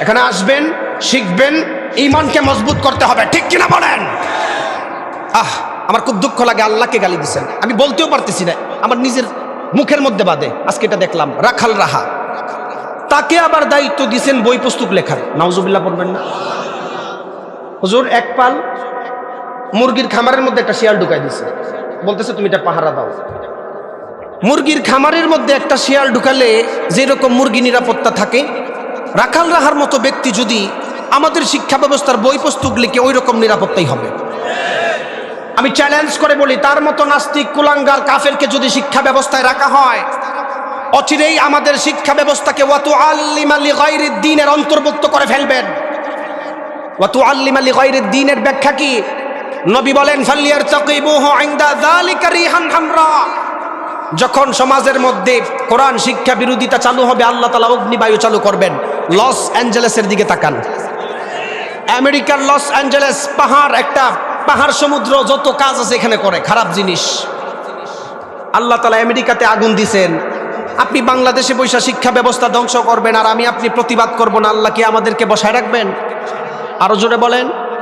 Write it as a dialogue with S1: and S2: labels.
S1: এখানে আসবেন, শিখবেন ইমানকে মজবুত করতে হবে, ঠিক কিনা বলেন? আহ, আমার খুব দুঃখ লাগে, আল্লাহকে গালি দিচ্ছেন আমি বলতেও পারতেছি না, আমার নিজের মুখের মধ্যে বাদে আজকে এটা দেখলাম, রাখাল রাহা। তাকে আবার দায়িত্ব দিছেন বই পুস্তক লেখার। নাউজুবিল্লাহ পড়বেন না। হুজুর, এক পাল মুরগির খামারের মধ্যে একটা শিয়াল ঢুকাই দিছে। বলতেছে, তুমি এটা পাহারা দাও। মুরগির খামারের মধ্যে একটা শিয়াল ঢুকালে যেরকম মুরগি নিরাপত্তা থাকে রাখাল রাহার মতো ব্যক্তি যদি আমাদের শিক্ষা ব্যবস্থার বই পুস্তক লিখে ওই রকম নিরাপত্তাই হবে। আমি চ্যালেঞ্জ করে বলি, তার মতো নাস্তিক, কুলাঙ্গার, কাফেরকে যদি শিক্ষা ব্যবস্থায় রাখা হয়, অচিরেই আমাদের শিক্ষা ব্যবস্থাকে ওয়াতু আল্লিমালি গাইরিদ দিনের অন্তর্ভুক্ত করে ফেলবেন। ওয়াতু আল্লিমালি গাইরিদ দিনের ব্যাখ্যা কি? নবী বলেন ফাল্লিয়ার তাকিবুহু ইনদা যালিকা রিহান হামরা। যখন সমাজের মধ্যে কোরআন শিক্ষা বিরোধিতা চালু হবে, আল্লাহ তালা অগ্নিবায়ু চালু করবেন। লস অ্যাঞ্জেলেসের দিকে তাকান। আমেরিকার লস অ্যাঞ্জেলেস পাহাড় একটা পাহাড় সমুদ্র, যত কাজ আছে এখানে করে, খারাপ জিনিস। আল্লাহ তালা আমেরিকাতে আগুন দিছেন। আপনি বাংলাদেশে বৈশা শিক্ষা ব্যবস্থা ধ্বংস করবেন, আর আমি আপনি প্রতিবাদ করব না, আল্লাহ কি আমাদেরকে বসায় রাখবেন? আরও জোরে বলেন।